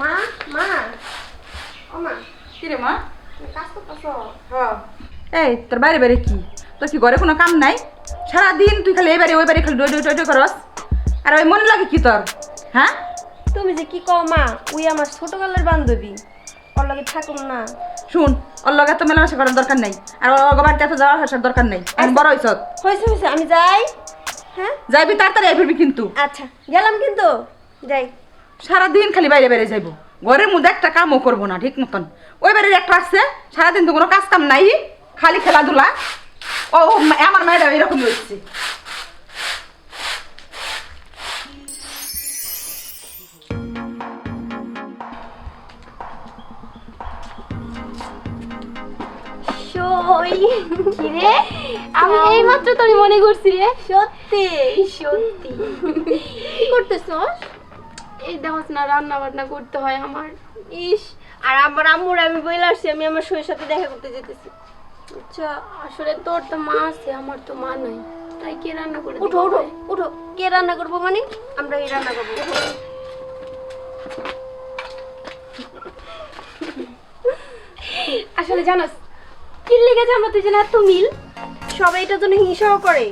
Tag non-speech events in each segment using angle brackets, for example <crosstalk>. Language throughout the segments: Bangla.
মা মা। ও মা। কিরে মা? হ্যাঁ। এই তোর বাইরে বাইরে কি? তোর কি ঘরে কোনো কাম নাই? সারাদিন তুই খালি এবারে ওই বাড়ি খালি ডই ডই ডই করস। আর ওই মনে লাগে কি তোর? হ্যাঁ? তুমি যে কি কও মা উই আমার ছোটবেলার বান্ধবী। ওর লগে থাকুম না। শুন ওর লগে তো মেলামেশা করার দরকার নাই। আর ওর বাড়িতে এত যাওয়া আসার দরকার নাই। আমি আচ্ছা। বড় হইছ। হয়েছে হয়েছে আমি যাই। হ্যাঁ? যাইবি তাড়াতাড়ি আই ফিরবি কিন্তু। আচ্ছা গেলাম কিন্তু। যাই। সারাদিন খালি বাইরে বাইরে যাইবো। ঘরের মধ্যে একটা কামও করব না ঠিক মতন। ওই বাড়ির একটা আসছে সারাদিন তো কোনো কাজ কাম নাই খালি খেলাধুলা। ও আমার মেয়েটা এরকম হচ্ছে কিরে? আমি এইমাত্র তোর মনে করছি রে। সত্যি সত্যি। কি করতেছস? এই দেখোস না রান্না বান্না করতে হয় আমার। ইস আর আমার আম্মুর আমি বইলে আসছি আমি আমার শরীর সাথে দেখা করতে যেতেছি। আচ্ছা আসলে তোর তো মা আছে আমার তো মা নাই। তাই কে রান্না করে উঠো উঠো উঠো। কে রান্না করব মানে? আমরা এই রান্না করব। আসলে জানোস কি লেগেছে আমরা দুজনে এত মিল। সবাই এটার জন্য হিংসাও করে।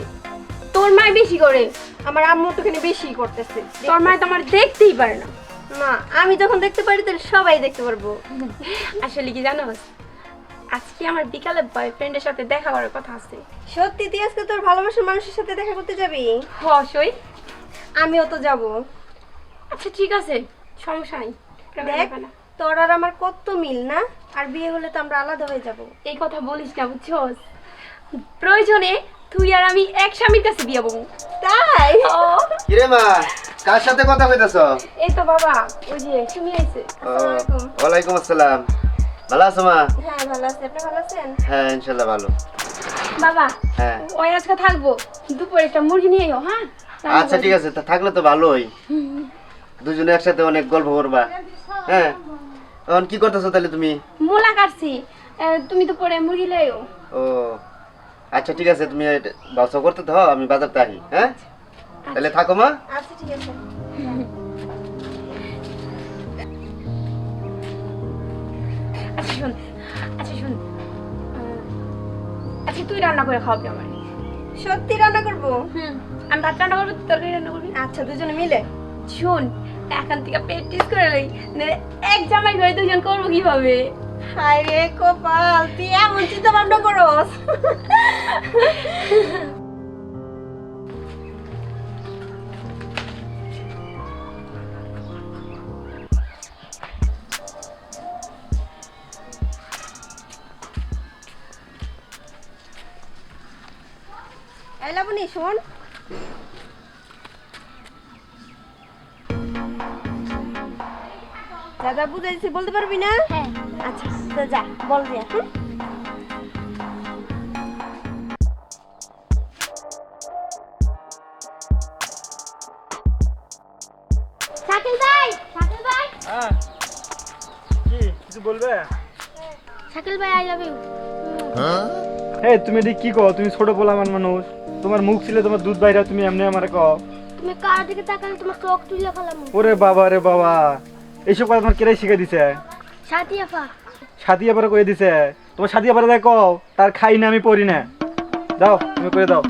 তোর মা বেশি করে। আমার আম্মু তো এখানে বেশি করতেছে। তোর মা তো আমার দেখতেই পারে না। না আমি যখন দেখতে পারি তাহলে সবাই দেখতে পারব। আসলে কি জানোস আজকে আমার বিকালে বয়ফ্রেন্ডের সাথে দেখা করার কথা আছে। সত্যি তুই আজকে তোর ভালোবাসার মানুষের সাথে দেখা করতে যাবি? হসই আমিও তো যাব। আচ্ছা ঠিক আছে সমস্যা নাই। দেখ। তোর আর আমার কত মিল না? আর বিয়ে হলে তো আমরা আলাদা হয়ে যাব। এই কথা বলিস না বুঝছস? প্রয়োজনে তুই আর আমি এক স্বামীর কাছে বিয়ে বউ তাই? কিরে মা কার সাথে কথা কইতাছ? এই তো বাবা ওই যে তুমি আইছে। ওয়ালাইকুম আসসালাম। ভালো আছো মা? হ্যাঁ ভালো আছি। আপনি ভালো আছেন? হ্যাঁ ইনশাল্লাহ ভালো। বাবা হ্যাঁ। ওই আজকে থাকব। দুপুরে একটা মুরগি নিয়ে এও হ্যাঁ? আচ্ছা ঠিক আছে তা থাকলে তো ভালোই। দুজনে একসাথে অনেক গল্প করবা। হ্যাঁ। এখন কি করতেছো তাহলে তুমি? মোলা কাটছি। আহ, তুমি দুপুরে মুরগি লয়ে এও ও। আচ্ছা ঠিক আছে তুমি ব্যবসা করতে তো আমি বাজারতে আহি হ্যাঁ? তাহলে থাকো মা। আচ্ছা ঠিক আছে। আচ্ছা শোন আচ্ছা শোন আচ্ছা তুই রান্না করে খাওয়াবি আমার। সত্যি রান্না করব? হুম আমি ভাত রান্না করব তুই তরকারি রান্না করবি? আচ্ছা দুজনে মিলে? শোন এখান থেকে প্র্যাকটিস করে লই এক জামাই করে দুজন করব কীভাবে? হায় কপাল তুই এমন চিন্তা ভাবনা করস? এই লাবণী শোন। দাদা বুঝাইছি বলতে পারবি না? হ্যাঁ। আচ্ছা তো যা বল দিয়া হুম? শাকিল ভাই শাকিল ভাই। হ্যাঁ। কি কিছু বলবে? শাকিল ভাই আই লাভ ইউ এই তুমি এটি কি কও? তুমি ছোট পোলামান মানুষ। তোমার মুখ ছিল তোমার দুধ বাইরা তুমি এমনি আমারে কও। তুমি কার দিকে তাকালে তোমার চোখ তুলে ফেলাম। ওরে বাবা রে বাবা। এইসব কথা তোমার কেরাই শিখাই দিছে? সাথী আবার কয়ে দিছে। তোমার সাথী আবার দেখ তার খাই না আমি পড়ি না। দাও তুমি করে দাও।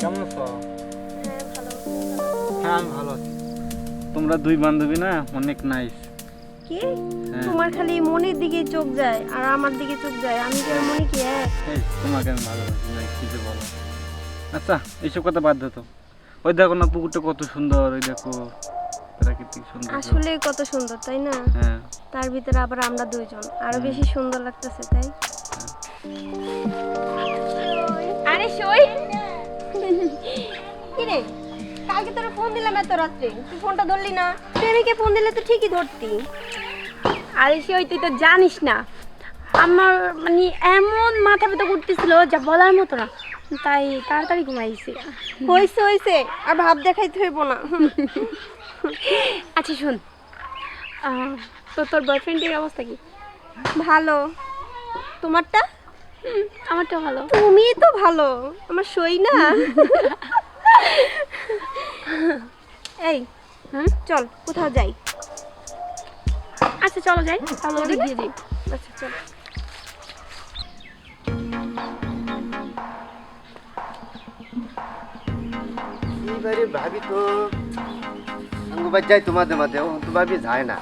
কেমন আছো? হ্যাঁ আমি ভালো আছি। তোমরা দুই বান্ধবী না অনেক নাইস কি? হ্যাঁ। তোমার খালি মনের দিকে চোখ যায় আর আমার দিকে চোখ যায়। আমি কি আর মনে কি তোমাকে আমি ভালোবাসি না কিছু বলো। আচ্ছা এইসব কথা বাদ তো। ওই দেখো না পুকুরটা কত সুন্দর ওই দেখো প্রাকৃতিক সুন্দর আসলে কত সুন্দর তাই না? হ্যাঁ। তার ভিতরে আবার আমরা দুইজন আরও বেশি সুন্দর লাগতেছে তাই? আরে সই। কি রে কালকে তোর ফোন দিলাম এত রাত্রে। তুই ফোনটা ধরলি না। প্রেমিকে ফোন দিলে তো ঠিকই ধরতি। আরে সে ওই তুই তো জানিস না। আমার মানে এমন মাথা ব্যথা করতেছিল যা বলার মতো না। তাই তাড়াতাড়ি ঘুমাইছি। হইছে হইছে। আর ভাব দেখাইতে হইব না। আচ্ছা শোন। তো তোর বয়ফ্রেন্ডের অবস্থা কি? ভালো। তোমারটা? আমারটা ভালো। তুমি তো ভালো। আমার সই না। এই হুম? চল কোথাও যাই। আচ্ছা চলো যাই। তাহলে ওদিক দিয়ে যাই আচ্ছা চলো। এইবারে ভাবি তো আঙ্গুবার যাই তোমাদের মাঝে ও তো ভাবি যায় না।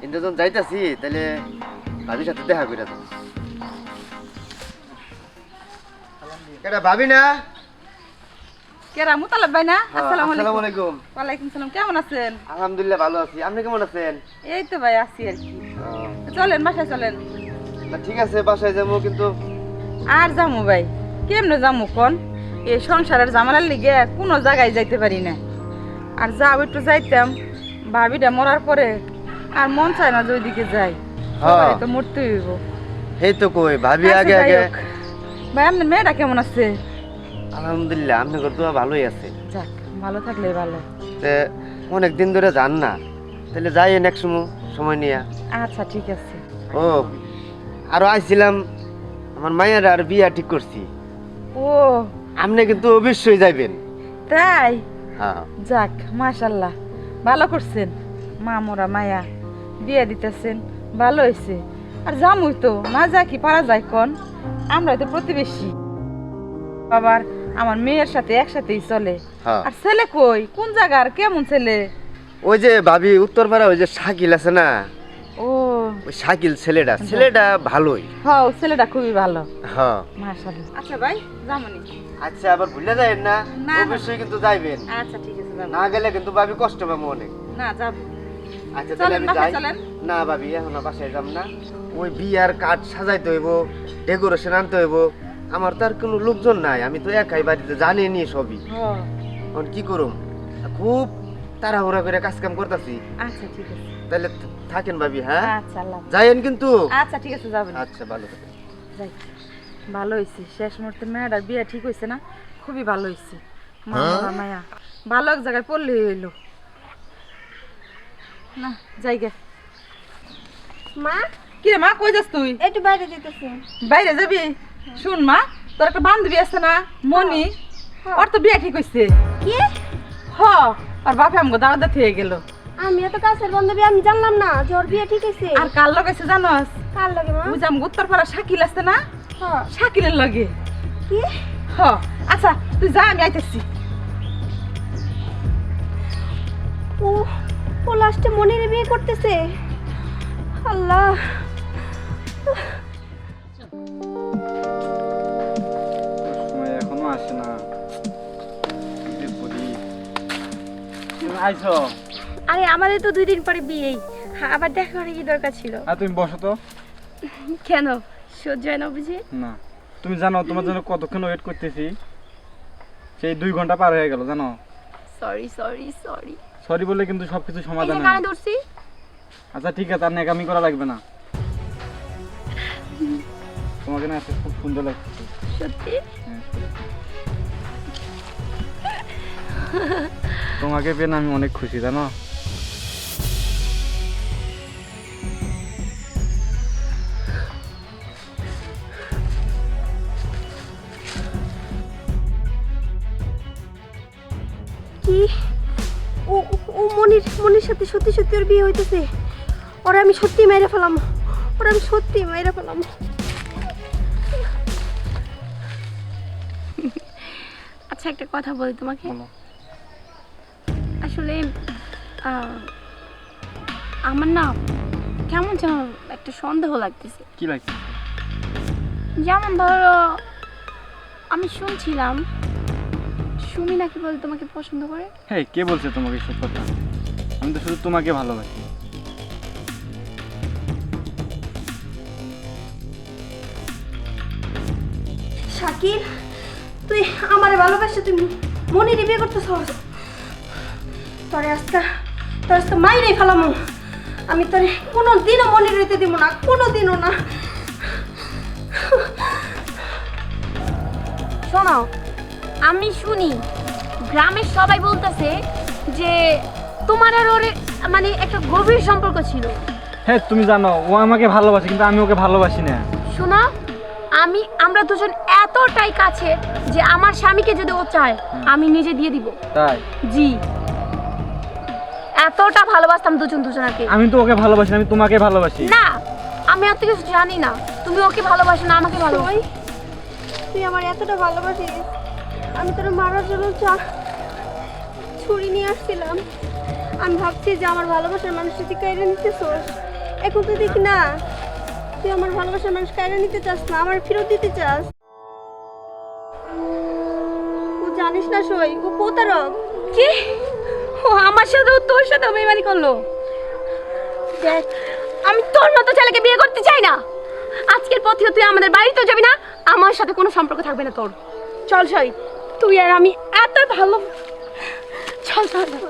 কিন্তু যখন যাইতাছি তাহলে ভাবির সাথে দেখা করে এটা ভাবি না? কেরা মুতালাব ভাই না? হ্যাঁ, আসসালামু আলাইকুম। আলাইকুম। সালাম কেমন আছেন? আলহামদুলিল্লাহ ভালো আছি। আপনি কেমন আছেন? এই তো ভাই আছি আর কি। চলেন বাসায় চলেন। ঠিক আছে বাসায় যাব কিন্তু আর যামু ভাই কেমনে যামু কোন? এই সংসারের জামালার লিগে কোনো জায়গায় যাইতে পারি না। আর যাও একটু যাইতাম। ভাবিটা মরার পরে আর মন চায় না যে ওইদিকে যাই। হ্যাঁ। তো মরতে হইব। এই তো কই ভাবি আচ্ছা, আগে আগে। ভাই আপনার মেয়েটা কেমন আছে? আলহামদুলিল্লাহ আপনি তো ভালোই আছে। যাক ভালো থাকলে ভালো। তে অনেক দিন ধরে যান না। তাহলে যাই নেক্সট সময় নিয়ে। আচ্ছা ঠিক আছে। ও আরও আইছিলাম আমার মায়ের আর বিয়া ঠিক করছি। ও। আপনি কিন্তু অবশ্যই যাইবেন। তাই? হ্যাঁ। যাক মাশাল্লাহ ভালো করছেন। মা মোরা মায়া। বিয়ে দিতেছেন ভালো হয়েছে আর জামুই তো না যা কি পারা যায় কোন? আমরা তো প্রতিবেশী। বাবার আমার মেয়ের সাথে একসাথেই চলে। হ্যাঁ। আর ছেলে কই? কোন জায়গার কেমন ছেলে? ওই যে ভাবি উত্তরপাড়া ওই যে শাকিল আছে না? ও। ওই শাকিল ছেলেটা। ছেলেটা ভালোই। হ্যাঁ ও ছেলেটা খুবই ভালো। হ্যাঁ। মাশাল্লাহ আচ্ছা ভাই যামনি। আচ্ছা আবার ভুলে যাবেন না। অবশ্যই কিন্তু যাইবেন। আচ্ছা ঠিক আছে না গেলে কিন্তু ভাবি কষ্ট পাবো অনেক। না যাব। আচ্ছা তাহলে আমি যাই। না ভাবি এখন বাসায় যাম না। ওই বিয়ার কাঠ সাজাইতে হইব ডেকোরেশন আনতে হইব। আমার তো আর কোনো লোকজন নাই আমি তো একাই বাড়িতে জানি নি সবই। হ্যাঁ। এখন কি করুম? খুব তাড়াহুড়া করে কাজ কাম করতেছি। আচ্ছা ঠিক আছে। তাহলে থাকেন ভাবি হ্যাঁ? আচ্ছা আল্লাহ যাইয়েন কিন্তু। আচ্ছা ঠিক আছে যাবেন। আচ্ছা ভালো থাকেন। যাই। ভালো হয়েছে শেষ মুহূর্তে মেয়েটার বিয়ে ঠিক হয়েছে না? খুবই ভালো হয়েছে মা মায়া। ভালো এক জায়গায় পড়লে হইল। না যাই গে। মা? কি রে মা কই যাস তুই? একটু বাইরে যেতেছি বাইরে যাবি? শুন মা তোর একটা বান্ধবী আছে না মনি ওর তো বিয়ে ঠিক হয়েছে কি? হ আর বাপে আমগো দাওয়াত থেকে গেল। আমি এত কাছের বান্ধবী আমি জানলাম না যে ওর বিয়ে ঠিক আছে আর কার লগাইছে জানোস? কার লাগে মা? বুঝাম উত্তরপাড়া শাকিল আছে না? হ্যাঁ। শাকিলের লগে। কি? হ আচ্ছা তুই যা আমি আইতেছি। ও ও লাস্টে মনির বিয়ে করতেছে। আল্লাহ। আইছো? আরে আমাদের তো দুই দিন পরে বিয়েই হ্যাঁ, আবার দেখা করার কি দরকার ছিল? আর তুমি বসো তো। কেন? সহ্য হয় না বুঝি? না। তুমি জানো তোমার জন্য কতক্ষণ ওয়েট করতেছি? সেই দুই ঘণ্টা পার হয়ে গেল জানো? সরি সরি সরি সরি বললে কিন্তু সবকিছু সমাধান কানে ধরছি? আচ্ছা ঠিক আছে আর নেকামি করা লাগবে না। তোমাকে না খুব সুন্দর লাগছে। সত্যি? হ্যাঁ। <laughs> তোমাকে পেয়ে আমি অনেক খুশি জানো? কি? ও ও মনির মনির সাথে সত্যি সত্যি ওর বিয়ে হইতেছে। ওরা আমি সত্যি মেরে ফেলাম। ওরা আমি সত্যি মেরে ফেলাম। আচ্ছা একটা কথা বলি তোমাকে। আসলে আমার না কেমন যেন একটা সন্দেহ লাগতেছে। কি লাগছে যেমন ধরো আমি শুনছিলাম সুমি নাকি বলে তোমাকে পছন্দ করে? হ্যাঁ কে বলছে তোমাকে সব কথা? আমি তো শুধু তোমাকে ভালোবাসি। শাকির তুই আমার ভালোবাসে তুই মনে বিয়ে করতে সহজ তোরে আজকে তোর আজকে মাইরে ফেলাম আমি। তোরে কোনো দিনও মনির রইতে দিব না কোনো দিনও না। শোনো আমি শুনি গ্রামের সবাই বলতেছে যে তোমার আর ওর মানে একটা গভীর সম্পর্ক ছিল। হ্যাঁ তুমি জানো ও আমাকে ভালোবাসে কিন্তু আমি ওকে ভালোবাসি না। শোনো আমি আমরা দুজন এতটাই কাছে যে আমার স্বামীকে যদি ও চায় আমি নিজে দিয়ে দিব। তাই? জি। এতটা ভালোবাসতাম দুজন দুজনাকে। আমি তো ওকে ভালোবাসি না, আমি তোমাকে ভালোবাসি। না আমি এত কিছু জানি না। তুমি ওকে ভালোবাসো না আমাকে ভালোবাসো। তুই আমার এতটা ভালোবাসিস আমি তোর মারার জন্য চা ছুরি নিয়ে আসছিলাম। আমি ভাবছি যে আমার ভালোবাসার মানুষটা তুই কাইরে নিতেছোস? এখন তুই দেখি না তুই আমার ভালোবাসার মানুষ কাইরে নিতে চাস না আমার ফেরত দিতে চাস। ও জানিস না সই ও প্রতারক। কি? আমার সাথে তোর সাথে বেমানি করল। দেখ আমি তোর মতো ছেলেকে বিয়ে করতে চাই না। আজকের পর থেকে তুই আমাদের বাড়িতেও যাবি না আমার সাথে কোনো সম্পর্ক থাকবে না তোর। চল সই তুই আর আমি এত ভালো চল চল চল।